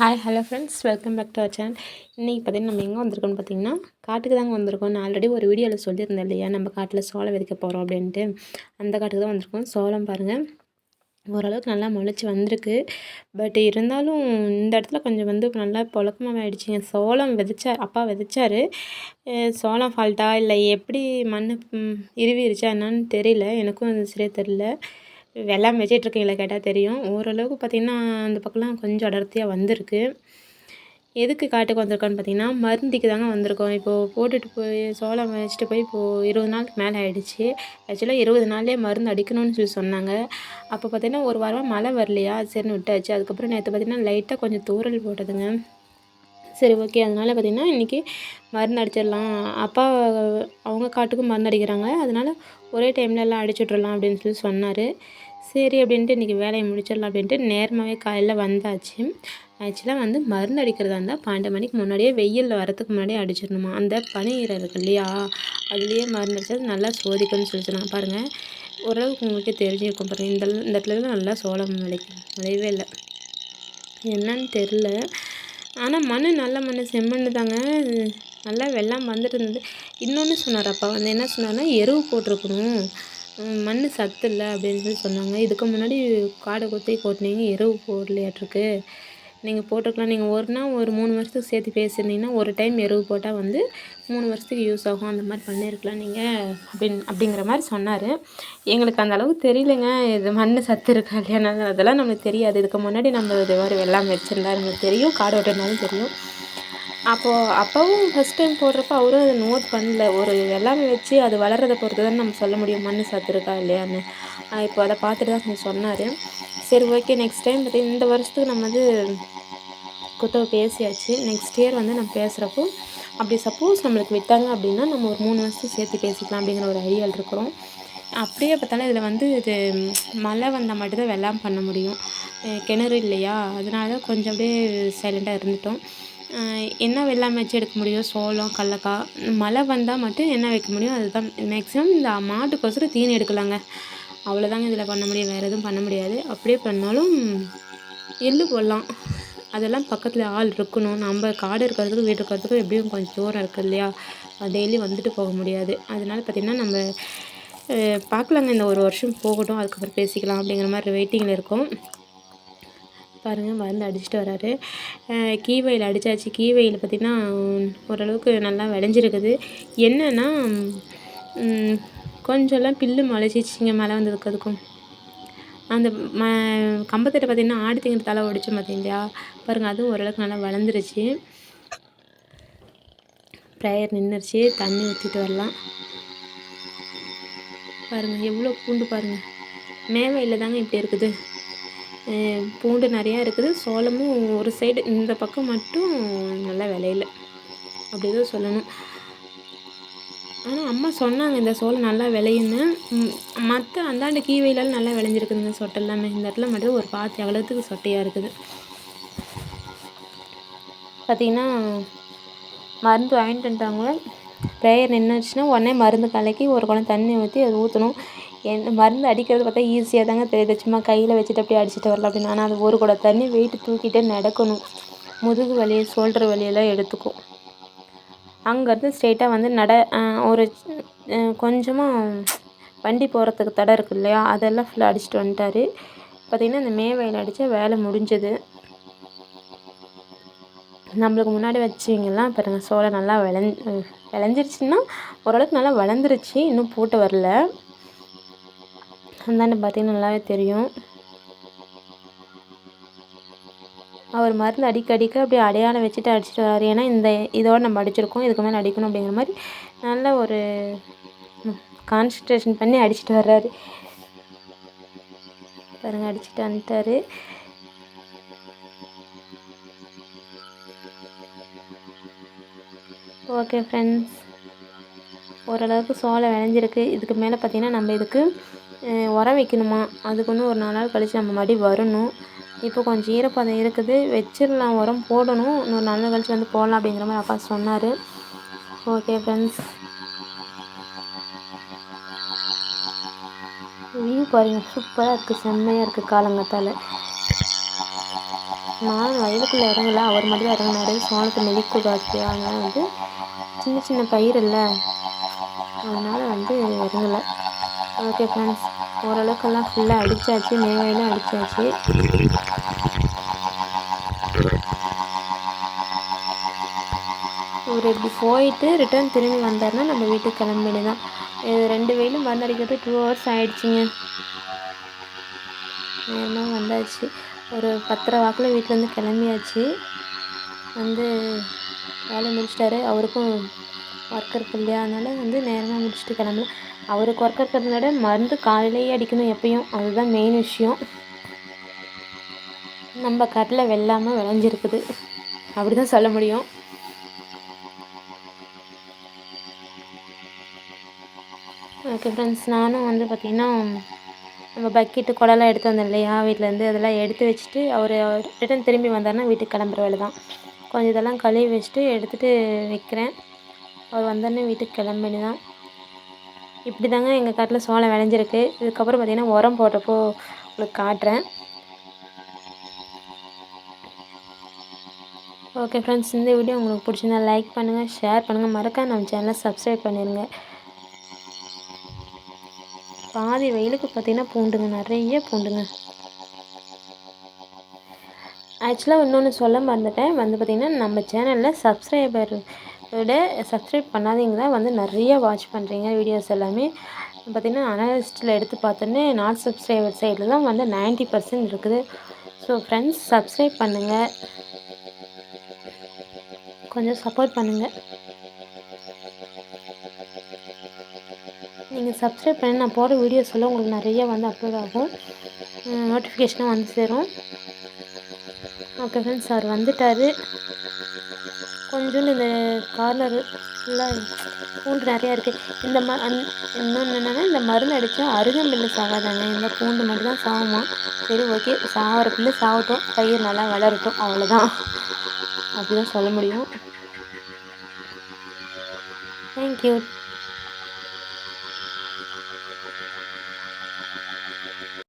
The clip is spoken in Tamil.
Hi hello friends welcome back to our channel இன்றைக்கி பார்த்திங்கன்னா நம்ம எங்கே வந்திருக்கோம்னு பார்த்தீங்கன்னா காட்டுக்கு தாங்க வந்திருக்கோம். நான் ஆல்ரெடி ஒரு வீடியோவில் சொல்லியிருந்தேன் இல்லையா? நம்ம காட்டில் சோளம் விதைக்க போகிறோம் அப்படின்ட்டு. அந்த காட்டுக்கு தான் வந்திருக்கோம். சோளம் பாருங்கள் ஓரளவுக்கு நல்லா முளைச்சி வந்திருக்கு. பட் இருந்தாலும் இந்த இடத்துல கொஞ்சம் வந்து நல்லா புழக்கமாக ஆகிடுச்சிங்க சோளம் விதைச்சா அப்பா விதைச்சார். சோளம் ஃபால்ட்டா இல்லை எப்படி மண் இருவிருச்சா என்னன்னு தெரியல. எனக்கும் அது சரியாக தெரியல. வெள்ளாமை வச்சிட்ருக்கீங்களா கேட்டால் தெரியும். ஓரளவுக்கு பார்த்திங்கன்னா அந்த பக்கம்லாம் கொஞ்சம் அடர்த்தியாக வந்திருக்கு. எதுக்கு காட்டுக்கு வந்திருக்கோன்னு பார்த்தீங்கன்னா மருந்திக்கு தாங்க வந்திருக்கோம். இப்போது போட்டுட்டு போய் சோளம் வச்சுட்டு போய் இப்போது இருபது நாளுக்கு மேலே ஆகிடுச்சு ஆக்சுவலாக இருபது நாள்லேயே மருந்து அடிக்கணும்னு சொல்லி சொன்னாங்க. அப்போ பார்த்திங்கன்னா ஒரு வாரமாக மழை வரலையா? சரின்னு விட்டாச்சு. அதுக்கப்புறம் நேற்று பார்த்திங்கன்னா லைட்டாக கொஞ்சம் தூரல் போட்டதுங்க. சரி ஓகே அதனால் பார்த்திங்கன்னா இன்றைக்கி மருந்து அடிச்சிடலாம். அப்பா அவங்க காட்டுக்கும் மருந்து அடிக்கிறாங்க. அதனால் ஒரே டைமில் எல்லாம் அடிச்சு அப்படின்னு சொல்லி சொன்னார். சரி அப்படின்ட்டு இன்றைக்கி வேலையை முடிச்சிடலாம் அப்படின்ட்டு நேரமாகவே காலையில் வந்தாச்சு. ஆக்சுவலாக வந்து மருந்து அடிக்கிறதா இருந்தால் பன்னெண்டு மணிக்கு முன்னாடியே வெயிலில் வரத்துக்கு முன்னாடியே அடிச்சிடணுமா? அந்த பனி ஈரம் இருக்கு இல்லையா? அதுலேயே மருந்து அடித்தது நல்லா சோதிக்கணும்னு சொல்லி பாருங்கள் ஓரளவுக்கு உங்களுக்கே தெரிஞ்சிருக்கும் பாருங்கள் இந்த இந்த இடத்துல நல்லா சோளம் விளைக்கும் விளையவே இல்லை. என்னன்னு தெரில ஆனால் மண் நல்ல மண் செம்மண் தாங்க. நல்லா வெள்ளம் வந்துட்டு இருந்தது. இன்னொன்று சொன்னார் அப்பா வந்து என்ன சொன்னார்னா எருவு போட்டிருக்கணும். மண் சத்து இல்லை அப்படின்னு சொல்லி சொன்னாங்க. இதுக்கு முன்னாடி காடை கொத்தி கொட்டினீங்க எருவு போடலையாட்டிருக்கு. நீங்கள் போட்டிருக்கலாம் நீங்கள் ஒரு நாள் ஒரு மூணு வருஷத்துக்கு சேர்த்து பேசியிருந்தீங்கன்னா ஒரு டைம் எருவு போட்டால் வந்து மூணு வருஷத்துக்கு யூஸ் ஆகும். அந்த மாதிரி பண்ணியிருக்கலாம் நீங்கள் அப்படின் அப்படிங்கிற மாதிரி சொன்னார். எங்களுக்கு அந்த அளவுக்கு தெரியலைங்க. இது மண் சத்து இருக்கா இல்லையா அதெல்லாம் நம்மளுக்கு தெரியாது. இதுக்கு முன்னாடி நம்ம இது மாதிரி வெள்ளாமை வச்சுருந்தா நம்மளுக்கு தெரியும். காடு ஓட்டினாலும் தெரியும். அப்போது அப்பாவும் ஃபஸ்ட் டைம் போடுறப்ப அவரும் அதை நோட் பண்ணல. ஒரு எல்லாமே வச்சு அது வளர்கிறத பொறுத்து தான் நம்ம சொல்ல முடியும் மண் சத்து இருக்கா இல்லையான்னு இப்போ அதை பார்த்துட்டு தான் கொஞ்சம் சொன்னார். சரி ஓகே நெக்ஸ்ட் டைம் பார்த்திங்கன்னா இந்த வருஷத்துக்கு நம்ம வந்து குத்தவை பேசியாச்சு. நெக்ஸ்ட் இயர் வந்து நம்ம பேசுகிறப்போ அப்படி சப்போஸ் நம்மளுக்கு விட்டாங்க அப்படின்னா நம்ம ஒரு மூணு வருஷத்துக்கு சேர்த்து பேசிக்கலாம் அப்படிங்கிற ஒரு ஐடியாவில் இருக்கிறோம். அப்படியே பார்த்தாலும் இதில் வந்து இது மழை வந்தால் மட்டும்தான் வெள்ளாம் பண்ண முடியும். கிணறு இல்லையா? அதனால கொஞ்சம் அப்படியே சைலண்ட்டாக இருந்துட்டோம். என்ன வெள்ளாமை வச்சு எடுக்க முடியும் சோளம் கடலக்கா மழை வந்தால் மட்டும் என்ன வைக்க முடியும் அதுதான். மேக்ஸிமம் இந்த மாட்டுக்கோசரம் தீனி எடுக்கலாங்க. அவ்வளோதாங்க இதில் பண்ண முடியும் வேறு எதுவும் பண்ண முடியாது. அப்படியே பண்ணாலும் எள்ளு போடலாம். அதெல்லாம் பக்கத்தில் ஆள் இருக்கணும். நம்ம காடு இருக்கிறதுக்கும் வீடு இருக்கிறதுக்கும் எப்படியும் கொஞ்சம் தூரம் இருக்குது இல்லையா? டெய்லி வந்துட்டு போக முடியாது. அதனால் பார்த்திங்கன்னா நம்ம பார்க்கலாங்க இந்த ஒரு வருஷம் போகட்டும் அதுக்கப்புறம் பேசிக்கலாம் அப்படிங்கிற மாதிரி வெயிட்டிங்கில் இருக்கும். பாருங்கள் மருந்து அடிச்சுட்டு வராரு. கீவையில் அடித்தாச்சு கீவையில் பார்த்திங்கன்னா ஓரளவுக்கு நல்லா விளைஞ்சிருக்குது. என்னென்னா கொஞ்சம்லாம் பில்லு முளைச்சிச்சிங்க மழை வந்ததுக்கு அதுக்கும் அந்த ம கம்பத்தட்டை பார்த்திங்கன்னா ஆடு திங்கிற தலை ஒடிச்சு பார்த்தீங்களா பாருங்கள் அதுவும் ஓரளவுக்கு நல்லா வளர்ந்துருச்சு. ப்ரேயர் நின்றுச்சு தண்ணி ஊற்றிட்டு வரலாம். பாருங்கள் எவ்வளோ பூண்டு பாருங்கள் மேவையில் தாங்க இப்படி இருக்குது. பூண்டு நிறையா இருக்குது. சோளமும் ஒரு சைடு இந்த பக்கம் மட்டும் நல்லா விளையல அப்படி தான் சொல்லணும். ஆனால் அம்மா சொன்னாங்க இந்த சோளம் நல்லா விளையுன்னு மற்ற அந்தாண்ட கீவையிலாலும் நல்லா விளைஞ்சிருக்குதுங்க சொட்டை எல்லாமே. இந்த இடத்துல மட்டும் ஒரு பாத்தி அகலத்துக்கு சொட்டையாக இருக்குது. பார்த்திங்கன்னா மருந்து வாங்கிட்டு வந்துட்டாங்க. ப்ரேயர் நின்றுச்சுன்னா உடனே மருந்து கலக்கி ஒரு குடம் தண்ணி ஊற்றி அதை ஊற்றணும் என்ன மருந்து அடிக்கிறது பார்த்தா ஈஸியாக தாங்க தெரியுது. சும்மா கையில் வச்சுட்டு அப்படியே அடிச்சுட்டு வரலாம் அப்படின்னு. ஆனால் அது ஒரு கூட தண்ணி வெயிட்டு தூக்கிட்டு நடக்கணும். முதுகு வலி ஷோல்டர் வலியெல்லாம் எடுத்துக்கும். அங்கேருந்து ஸ்ட்ரெயிட்டாக வந்து நட ஒரு கொஞ்சமாக வண்டி போகிறதுக்கு தடை இருக்கு இல்லையா? அதெல்லாம் ஃபுல்லாக அடிச்சுட்டு வந்துட்டார். பார்த்திங்கன்னா இந்த மே வயல் அடித்தா வேலை முடிஞ்சது. நம்மளுக்கு முன்னாடி வச்சிங்கெல்லாம் பாருங்கள் சோளம் நல்லா விளைஞ் விளைஞ்சிருச்சுன்னா ஓரளவுக்கு நல்லா வளர்ந்துருச்சு. இன்னும் போட்டு வரல. அந்தாண்ட பார்த்திங்கன்னா நல்லாவே தெரியும். அவர் மருந்து அடிக்க அடிக்க அப்படியே அடையாளம் வச்சுட்டு அடிச்சுட்டு வராரு. ஏன்னா இந்த இதோடு நம்ம அடிச்சிருக்கோம் இதுக்கு மேலே அடிக்கணும் அப்படிங்கிற மாதிரி நல்ல ஒரு கான்சன்ட்ரேஷன் பண்ணி அடிச்சுட்டு வர்றாரு. பாருங்க அடிச்சுட்டு வந்துட்டாரு. ஓகே ஃப்ரெண்ட்ஸ் ஓரளவுக்கு சோளம் விளைஞ்சிருக்கு. இதுக்கு மேலே பார்த்திங்கன்னா நம்ம இதுக்கு உரம் வைக்கணுமா? அதுக்கு வந்து ஒரு நாலு நாள் கழித்து நம்ம மறுபடியும் வரணும். இப்போ கொஞ்சம் ஈரப்பதம் இருக்குது. வச்சிடலாம் உரம் போடணும். இன்னொரு நாலு நாள் கழித்து வந்து போடலாம் அப்படிங்கிற மாதிரி அப்பா சொன்னார். ஓகே ஃப்ரெண்ட்ஸ் வியூ பாருங்கள் சூப்பராக இருக்குது செம்மையாக இருக்குது காலங்கத்தால். நான் வயலுக்குள்ளே இறங்கல. அவர் மட்டும் தான் இறங்கினாரு. சோளத்தை மெதிக்கு காய்ச்சி அதனால் வந்து சின்ன சின்ன பயிர் இல்லை. அதனால் வந்து இறங்கலை. ஓகே ஃப்ரெண்ட்ஸ் ஓரளவுக்கெல்லாம் ஃபுல்லாக அடித்தாச்சு மேவையெல்லாம் அடித்தாச்சு இவர் இப்படி போயிட்டு ரிட்டர்ன் திரும்பி வந்தார்னா நம்ம வீட்டுக்கு கிளம்பிடு தான் இது ரெண்டு வெயிலும் மருந்தடிக்கிறது டூ ஹவர்ஸ் ஆகிடுச்சிங்க நேரமாக வந்தாச்சு. ஒரு பத்தரை வாக்கில் வீட்டிலேருந்து கிளம்பியாச்சு. வந்து வேலை முடிச்சிட்டாரு. அவருக்கும் ஒர்க் இருக்கு இல்லையா? அதனால் வந்து நேரமாக முடிச்சுட்டு கிளம்பல. அவருக்கு ஒர்க் இருக்கிறதுனால மருந்து காலையிலேயே அடிக்கணும் எப்பயும். அதுதான் மெயின் விஷயம். நம்ம கடலை வெள்ளாமல் விளைஞ்சிருக்குது. அப்படி தான் சொல்ல முடியும். ஓகே ஃப்ரெண்ட்ஸ் நானும் வந்து பார்த்திங்கன்னா நம்ம பக்கெட்டு குடம்லாம் எடுத்து வந்தோம் இல்லையா? வீட்டிலேருந்து அதெல்லாம் எடுத்து வச்சுட்டு அவர் ரிட்டன் திரும்பி வந்தார்னா வீட்டுக்கு கிளம்புற வேலை தான் கொஞ்சம் இதெல்லாம் கழுவி வச்சுட்டு எடுத்துகிட்டு வைக்கிறேன். அவர் வந்தோடனே வீட்டுக்கு கிளம்பினு தான் இப்படி தாங்க எங்கள் காட்டில் சோளம் விளைஞ்சிருக்கு. இதுக்கப்புறம் பார்த்திங்கன்னா உரம் போட்டப்போ உங்களுக்கு காட்டுறேன். ஓகே ஃப்ரெண்ட்ஸ் இந்த வீடியோ உங்களுக்கு பிடிச்சிருந்தா லைக் பண்ணுங்கள் ஷேர் பண்ணுங்கள் மறக்காம நம்ம சேனலை சப்ஸ்கிரைப் பண்ணிடுங்க பாதி வெயிலுக்கு பார்த்திங்கன்னா பூண்டுங்க நிறைய பூண்டுங்க. ஆக்சுவலாக இன்னொன்று சொல்ல மறந்துட்டேன். வந்து பார்த்திங்கன்னா நம்ம சேனலில் சப்ஸ்கிரைபர் விட சப்ஸ்கிரைப் பண்ணாதீங்க. தான் வந்து நிறைய வாட்ச் பண்ணுறீங்க வீடியோஸ் எல்லாமே. பார்த்திங்கன்னா அனலிஸ்ட்டில் எடுத்து பார்த்தோன்னே நாட் சப்ஸ்கிரைபர் சைடில் தான் வந்து நைன்ட்டி பர்சன்ட் இருக்குது. ஸோ ஃப்ரெண்ட்ஸ் சப்ஸ்கிரைப் பண்ணுங்கள் கொஞ்சம் சப்போர்ட் பண்ணுங்கள் நீங்கள் சப்ஸ்கிரைப் பண்ணி நான் போகிற வீடியோஸ் எல்லாம் உங்களுக்கு நிறைய வந்து அப்லோட் ஆகும். நோட்டிஃபிகேஷனாக வந்து சேரும். ஓகே ஃப்ரெண்ட்ஸ் சார் வந்துட்டார். கொஞ்சோண்டு இந்த கார்னர் ஃபுல்லாக பூண்டு நிறையா இருக்குது இந்த ம அந் இன்னொன்று என்னென்னா இந்த மருந்து அடித்தா அருகம்பில்லு சாகாதாங்க. இந்த பூண்டு மட்டும் தான் சாகுமா சரி ஓகே சாகிற சாகட்டும். பயிர் நல்லா வளரட்டும். அவ்வளோதான் அப்படி தான் சொல்ல முடியும். தேங்க்யூ